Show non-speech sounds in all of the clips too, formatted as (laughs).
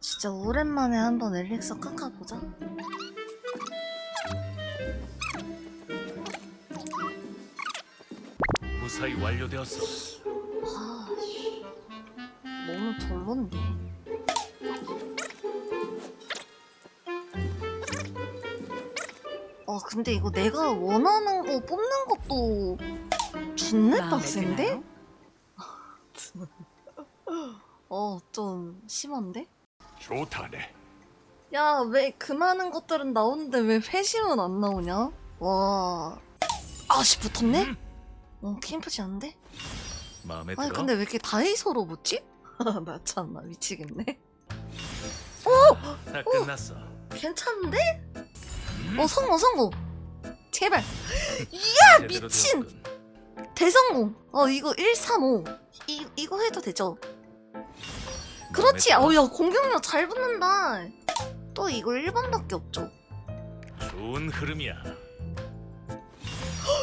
진짜 오랜만에 한번 엘릭서 깎아보자. 무사히 완료되었어. 아, 씨. 너무 별론데. 아, 근데 이거 내가 원하는 거 뽑는 것도 마음에 빡센데? 드나요? (laughs) 어, 좀 심한데? 좋다네. 야, 왜 그 많은 것들은 나오는데 왜 회심은 안 나오냐? 와. 아씨, 붙었네? 어, 캠프지 않은데? 마음에 들어? 아니, 근데 왜 이렇게 다이소로 붙지? (laughs) 나 참나, 미치겠네. 다 끝났어. 괜찮은데? 음, 어, 성공, 성공! 제발! (laughs) 제대로 미친! 되었군. 대성공! 어, 이거 135. 이, 이거 해도 되죠? 그렇지! 마음에 어, 야, 공격력 잘 붙는다! 또 이거 1번밖에 없죠? 좋은 흐름이야.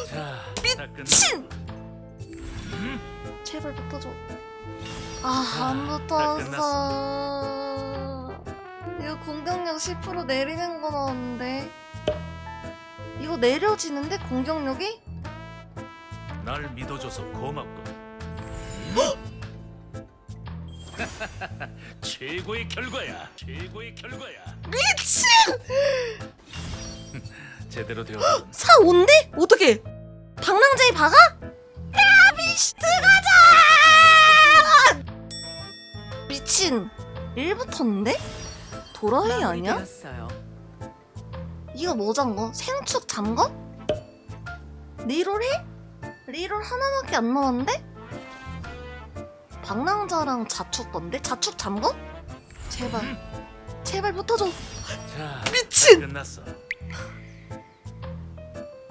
자, 다 끝났어. 친! 음, 제발 붙어줘. 아, 안다 붙었어. 이거 공격력 10% 내리는 거 나왔는데. 이거 내려지는데, 공격력이? 날 믿어줘서 고맙고. (laughs) 최고의 결과야. 최고의 결과야. 미친! (laughs) 제대로 되었군. 사 온대? 어떻게? 방랑제이 박아? 야 미스 가자! 미친 1붙었는데? 도라이 아니야? 되었어요. 이거 뭐 잠궈? 생축 잠궈? 리롤 해? 리롤 하나밖에 안 나왔는데? 방랑자랑 자축 건데? 자축 잠궈? 제발 제발 붙어줘 자, 미친! 다 끝났어.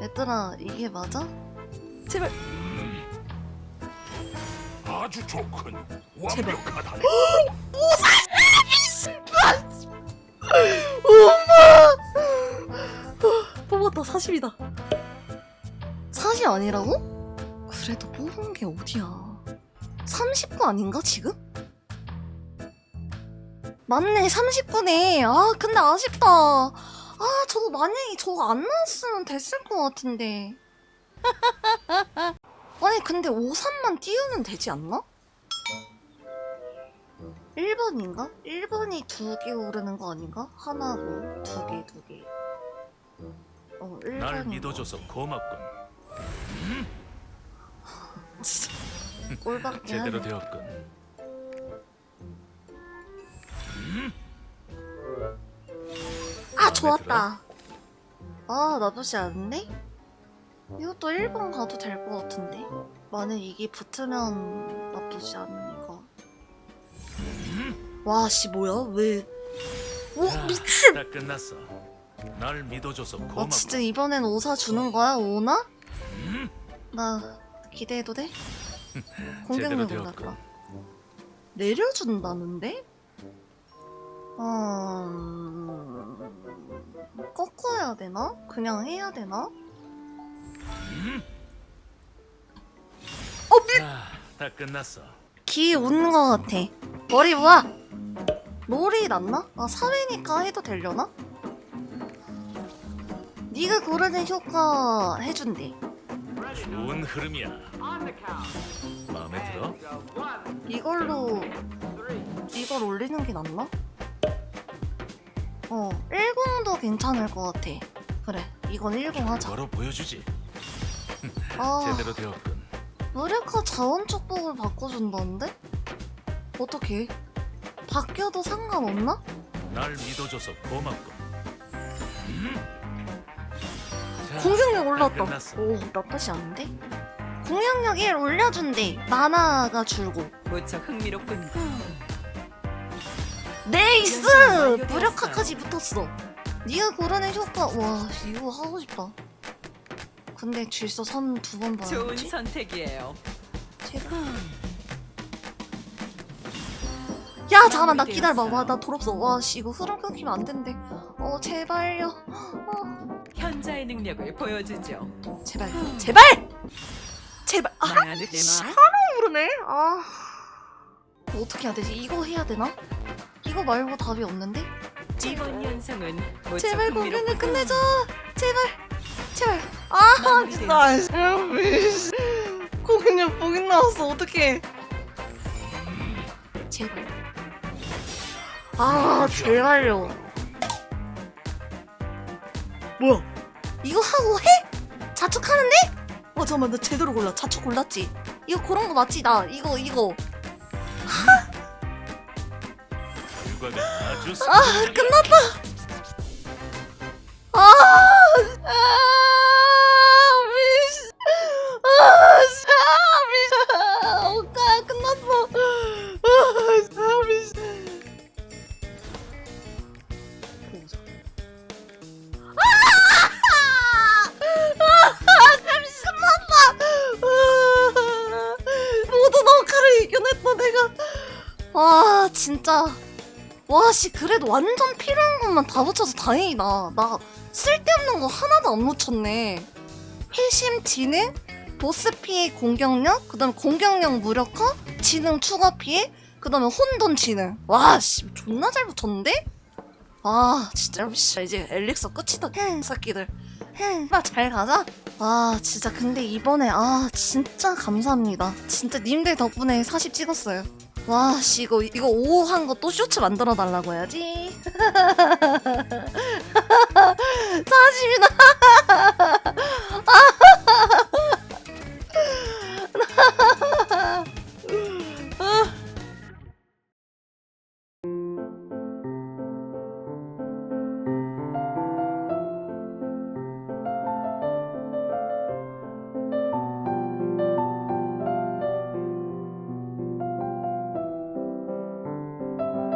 얘들아 이게 맞아? 제발 음. 아주 좋군. 제발. 완벽하다네. (gasps) (gasps) 뽑았다 40이다 40 아니라고? 그래도 뽑은 게 어디야 30분 아닌가 지금? 맞네 30분에 아 근데 아쉽다 아 저거 만약에 저거 안 나왔으면 됐을 것 같은데 (laughs) 아니 근데 53만 띄우면 되지 않나? 1번인가? 1번이 두 개 오르는 거 아닌가? 하나, 뭐, 두 개, 두 개. 어, 1번인 날 믿어줘서 고맙군. 꼴밖에 제대로 하네. 되었군. 아, 좋았다. 아, 나쁘지 않은데? 이것도 1번 가도 될 것 같은데? 만약 이게 붙으면 나쁘지 않으니까. 와, 씨, 뭐야? 왜. 오, 자, 미친! 다 끝났어. 날 믿어줘서 아, 고맙고. 진짜 이번엔 오사 주는 거야? 오나? 음, 나 기대해도 돼? (laughs) 제대로 공격력 되었군. 올라가. 내려준다는데? 음... 꺾어야 되나? 그냥 해야 되나? 자, 다 끝났어. 기 웃는 것 같아. 머리 모아! 롤이 낫나? 아, 사회니까 해도 되려나? 네가 고르는 효과 해준대. 좋은 흐름이야. 마음에 들어? 이걸로 이걸 올리는 게 낫나? 어, 10도 괜찮을 것 같아. 그래, 이건 10 하자. 바로 보여주지. 아, (laughs) 제대로 되었군. 무력화 자원 축복을 바꿔준다는데? 어떻게? 바뀌어도 상관없나? 날 믿어줘서 고맙고. 자, 공격력 올랐다. 끝났어. 오, 나쁘지 않은데? 공격력 1 올려준대. 만화가 줄고. 무척 흥미롭군. 네이스! 완료되었어요. 무력화까지 붙었어. 네가 고르는 효과. 와, 이거 하고 싶다. 근데 질서 3두번 좋은 봐야지. 선택이에요. 제발. 야, 잠깐만, 나. 기다려봐. 와, 나 돌았어. 와, 씨, 이거 흐름 끊기면 안 된대. 어, 제발요. 어, 현자의 능력을 보여주죠. 제발. 제발! 제발! 아, 대마. 모르네. 아. 뭐 어떻게 해야 되지? 이거 해야 되나? 이거 말고 답이 없는데? 이번 무척 제발 공연을. 끝내자. 제발, 제발. 아. 진짜. 공연 보긴 나왔어. 어떡해. 제발. 아, 제발요. 뭐야? 이거 하고 해? 자축하는데? 어, 잠깐만, 나 제대로 골라. 자축 골랐지? 이거 그런 거 맞지? 나 이거, 이거. 아, 승부욕이야. 끝났다. 아, 아, 와, 진짜. 와, 씨, 그래도 완전 필요한 것만 다 붙여서 다행이다. 나 쓸데없는 거 하나도 안 놓쳤네. 회심, 지능, 보스 피해 공격력, 그 다음에 공격력 무력화, 지능 추가 피해, 그 다음에 혼돈 지능. 와, 씨, 존나 잘 붙였는데? 아, 진짜, 씨, 이제 엘릭서 끝이다. 헤, 새끼들. 헤, 나잘 가자. 아, 진짜, 근데 이번에, 아, 진짜 감사합니다. 진짜 님들 덕분에 40 찍었어요. 와, 씨, 이거, 이거 5한거 또 쇼츠 만들어 달라고 해야지. (laughs) 40이다. 아,